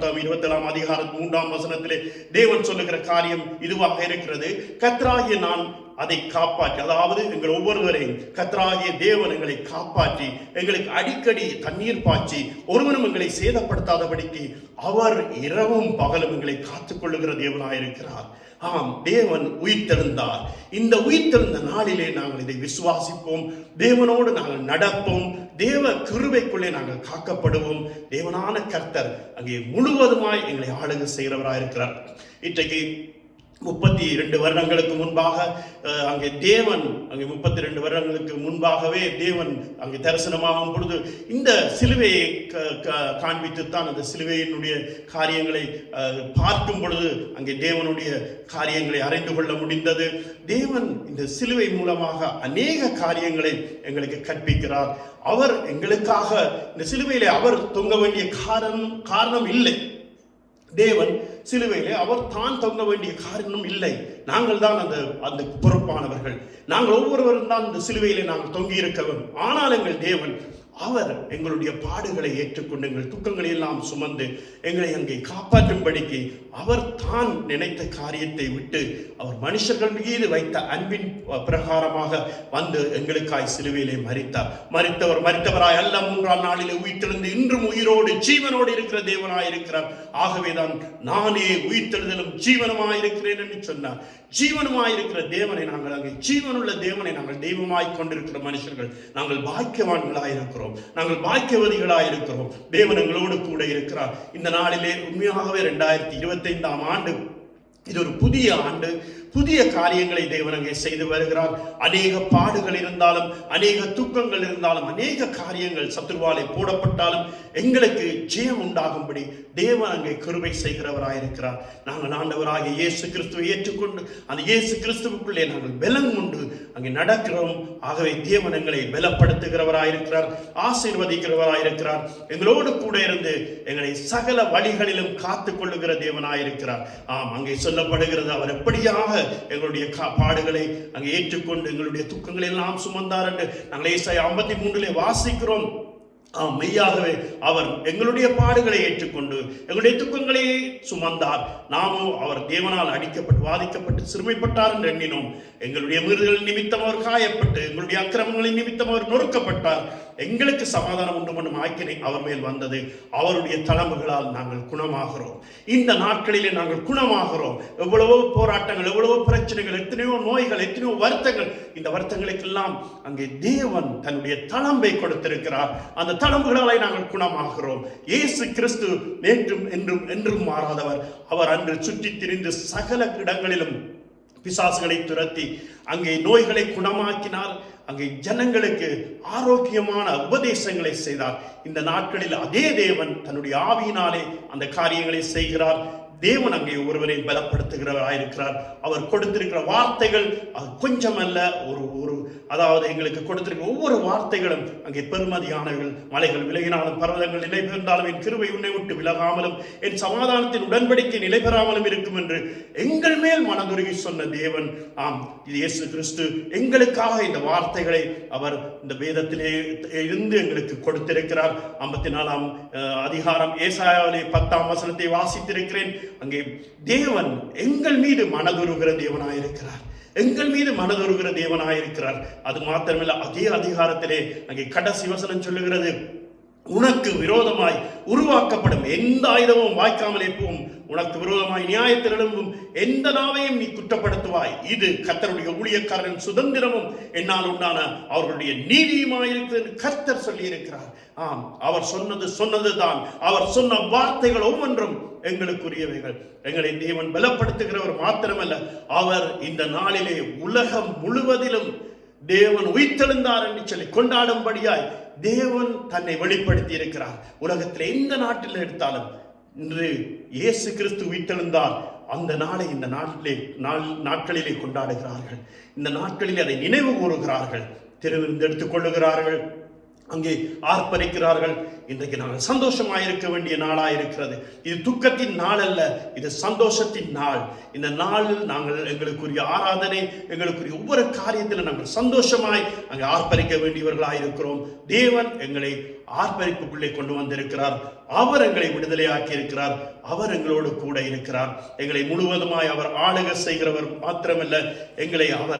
புத்தகம் இருபத்தி ஏழாம் அதிகாரம் மூன்றாம் வசனத்திலே தேவன் சொல்லுகிற காரியம் இதுவாக இருக்கிறது. கத்ராகிய நான் அதை காப்பாற்றி அதாவது எங்கள் ஒவ்வொருவரையும் கத்ராகிய தேவன் எங்களை காப்பாற்றி எங்களுக்கு அடிக்கடி தண்ணீர் பாய்ச்சி ஒருவனும் எங்களை சேதப்படுத்தாதபடிக்கு அவர் இரவும் பகலும் எங்களை காத்துக்கொள்ளுகிற தேவனாயிருக்கிறார். ஆம் தேவன் உயிர்த்தெழுந்தார். இந்த உயிர்த்தெழுந்த நாளிலே நாங்கள் இதை விசுவாசிப்போம். தேவனோடு நாங்கள் நடப்போம். தேவ கிருவைக்குள்ளே நாங்கள் காக்கப்படுவோம். தேவனான கர்த்தர் அங்கே முழுவதுமாய் எங்களை ஆளுகை செய்கிறவராயிருக்கிறார். இன்றைக்கு முப்பத்தி ரெண்டு வருடங்களுக்கு முன்பாக அங்கே தேவன் அங்கே முப்பத்தி ரெண்டு வருடங்களுக்கு முன்பாகவே தேவன் அங்கே தரிசனமாகும் பொழுது இந்த சிலுவையை க- காண்பித்துத்தான் அந்த சிலுவையினுடைய காரியங்களை பார்க்கும் பொழுது அங்கே தேவனுடைய காரியங்களை அறிந்து கொள்ள முடிந்தது. தேவன் இந்த சிலுவை மூலமாக அநேக காரியங்களை எங்களுக்கு கற்பிக்கிறார். அவர் எங்களுக்காக இந்த சிலுவையிலே அவர் தொங்க வேண்டிய காரணம் காரணம் இல்லை. தேவன் சிலுவையிலே அவர் தான் தொங்க வேண்டிய காரணம் இல்லை. நாங்கள் தான் அந்த அந்த பொறுப்பானவர்கள். நாங்கள் ஒவ்வொருவரும் தான் இந்த சிலுவையிலே நாங்கள் தொங்கி இருக்க வேண்டும் ஆனால் எங்கள் தேவன் அவர் எங்களுடைய பாடுகளை ஏற்றுக்கொண்டு எங்கள் துக்கங்களை எல்லாம் சுமந்து எங்களை அங்கே காப்பாற்றும்படிக்கு அவர் தான் நினைத்த காரியத்தை விட்டு அவர் மனுஷர்கள் மீது வைத்த அன்பின் பிரகாரமாக வந்து எங்களுக்காய் சிலுவையிலே மறித்தார். மறித்தவர் மறித்தவராய் அல்ல. மூன்றாம் நாளிலே உயிர்த்தெழுந்து இன்றும் உயிரோடு ஜீவனோடு இருக்கிற தேவனாய் இருக்கிறார். ஆகவேதான் நானே உயிர்த்தெழுதலும் ஜீவனமாய் இருக்கிறேன் என்று சொன்னார். ஜீவனமாய் இருக்கிற தேவனை நாங்கள் அங்கே ஜீவனுள்ள தேவனை நாங்கள் தெய்வமாய் கொண்டிருக்கிற மனுஷர்கள் நாங்கள் பாக்கியவான்களாய் இருக்கிறோம். நாங்கள் பாக்கியவதிகளாக இருக்கிறோம். தேவன் எங்களோடு கூட இருக்கிறார். இந்த நாளிலே உண்மையாகவே ரெண்டாயிரத்தி இருபத்தைந்தாம் ஆண்டு இது ஒரு புதிய ஆண்டு. புதிய காரியங்களை தேவன் அங்கே செய்து வருகிறார். அநேக பாடுகள் இருந்தாலும் அநேக துக்கங்கள் இருந்தாலும் அநேக காரியங்கள் சத்துருவாலை போடப்பட்டாலும் எங்களுக்கு ஜெயம் உண்டாகும்படி தேவன் அங்கே கிருபை செய்கிறவராயிருக்கிறார் நாங்கள் ஆண்டவராக இயேசு கிறிஸ்துவை ஏற்றுக்கொண்டு அந்த இயேசு கிறிஸ்துவுக்குள்ளே நாங்கள் பலம் உண்டு. அங்கே நடக்கிறோம். ஆகவே தேவன் எங்களை பலப்படுத்துகிறவராயிருக்கிறார் ஆசீர்வதிக்கிறவராயிருக்கிறார் எங்களோடு கூட இருந்து எங்களை சகல வழிகளிலும் காத்து கொள்ளுகிற தேவனாயிருக்கிறார் ஆம் அங்கே சொல்லப்படுகிறது அவர் எப்படியாக எங்களுடைய பாடுகளை அங்கே ஏற்றுக்கொண்டு எங்களுடைய துக்கங்களை எல்லாம் சுமந்தார் என்று நாங்கள் ஐம்பத்தி மூன்றிலே வாசிக்கிறோம். ஆம் மெய்யாகவே அவர் எங்களுடைய பாடுகளை ஏற்றுக்கொண்டு எங்களுடைய துக்கங்களை சுமந்தார். நாமும் அவர் தேவனால் அடிக்கப்பட்டு வாதிக்கப்பட்டு சிறுமைப்பட்டார் என்று எண்ணினோம். எங்களுடைய மீறுதல் நிமித்தம் அவர் காயப்பட்டு எங்களுடைய அக்கிரமங்களின் நிமித்தம் அவர் நொறுக்கப்பட்டார். எங்களுக்கு சமாதானம் உண்டு பண்ணும் ஆக்கினை அவர் மேல் வந்தது. அவருடைய தளம்புகளால் நாங்கள் குணமாகிறோம். இந்த நாட்களிலே நாங்கள் குணமாகிறோம். எவ்வளவோ போராட்டங்கள் எவ்வளவோ பிரச்சனைகள் எத்தனையோ நோய்கள் எத்தனையோ வருத்தங்கள். இந்த வருத்தங்களுக்கெல்லாம் அங்கே தேவன் தன்னுடைய தளம்பை கொடுத்திருக்கிறார். அந்த தளம்புகளாலே நாங்கள் குணமாகிறோம். இயேசு கிறிஸ்து நேற்றும் என்றும் என்றும் மாறாதவர். அவர் அன்று சுற்றித் திரிந்து சகல இடங்களிலும் பிசாசுகளை துரத்தி அங்கே நோய்களை குணமாக்கினார். அங்கே ஜனங்களுக்கு ஆரோக்கியமான உபதேசங்களை செய்தார். இந்த நாட்களில் அதே தேவன் தன்னுடைய ஆவியினாலே அந்த காரியங்களை செய்கிறார். தேவன் அங்கே ஒருவரை பலப்படுத்துகிறவராயிருக்கிறார். அவர் கொடுத்திருக்கிற வார்த்தைகள் அது கொஞ்சமல்ல ஒரு ஒரு அதாவது எங்களுக்கு கொடுத்திருக்கிற ஒவ்வொரு வார்த்தைகளும் அங்கே பெருமதியானவர்கள் மலைகள் விலகினாலும் பர்வதங்கள் நிலை பெயர்ந்தாலும் என் கிருபை உன்னை விட்டு விலகாமலும் என் சமாதானத்தின் உடன்படிக்கை நிலை பெறாமலும் இருக்கும் என்று எங்கள் மேல் மனதுருகி சொன்ன தேவன் ஆம் இது இயேசு கிறிஸ்து. எங்களுக்காக இந்த வார்த்தைகளை அவர் இந்த வேதத்திலே இருந்து எங்களுக்கு கொடுத்திருக்கிறார். ஐம்பத்தி நாலாம் அஹ், அதிகாரம் ஏசாயாவிலே பத்தாம் வசனத்தை வாசித்திருக்கிறேன். அங்கே தேவன் எங்கள் மீது மனதுருகிற தேவனாயிருக்கிறார். எங்கள் மீது மனதுருகிற தேவனாயிருக்கிறார். அது மாத்திரமில்ல அதே அதிகாரத்திலே அங்கே கடைசி வசனம் சொல்லுகிறது உனக்கு விரோதமாய் உருவாக்கப்படும் எந்த ஆயுதமும் வாய்க்காமலே போகும் உனக்கு விரோதமாய் நியாயத்தில் எழும்பும் எந்த நாவையும் நீ குற்றப்படுத்துவாய். இது கர்த்தருடைய ஊழியக்காரன் சுதந்திரமும். என்னால் உண்டான அவர்களுடைய நீதியுமாயிருக்கிறது கர்த்தர் சொல்லியிருக்கிறார். ஆம் அவர் சொன்னது சொன்னதுதான். அவர் சொன்ன வார்த்தைகள் ஒவ்வொன்றும் எங்களுக்குரியவைகள். எங்களை தேவன் பலப்படுத்துகிறவர் மாத்திரமல்ல. அவர் இந்த நாளிலே உலகம் முழுவதிலும் தேவன் உயிர்த்தெழுந்தார் என்று சொல்லி கொண்டாடும்படியாய் தேவன் தன்னை வெளிப்படுத்தி இருக்கிறார் உலகத்தில் எந்த நாட்டில் எடுத்தாலும் இன்று இயேசு கிறிஸ்து உயிர்த்தெழுந்தார். அந்த நாளை இந்த நாட்டிலே நாள் நாட்களிலே கொண்டாடுகிறார்கள். இந்த நாட்களில் அதை நினைவு கூறுகிறார்கள். திருவிருந்து எடுத்துக் கொள்ளுகிறார்கள் அங்கே ஆர்ப்பரிக்கிறார்கள். இன்றைக்கு நாங்கள் சந்தோஷமாய் இருக்க வேண்டிய நாளாக இருக்கிறது இது துக்கத்தின் நாள் அல்ல இது சந்தோஷத்தின் நாள். இந்த நாளில் நாங்கள் எங்களுக்குரிய ஆராதனை எங்களுக்குரிய ஒவ்வொரு காரியத்திலும் நாங்கள் சந்தோஷமாய் அங்கே ஆர்ப்பரிக்க வேண்டியவர்களாக இருக்கிறோம் தேவன் எங்களை ஆர்ப்பரிப்புக்குள்ளே கொண்டு வந்திருக்கிறார். அவர் எங்களை விடுதலையாக்கி இருக்கிறார் அவர் எங்களோடு கூட இருக்கிறார். எங்களை முழுவதுமாய் அவர் ஆளுக செய்கிறவர் மாத்திரமல்ல எங்களை அவர்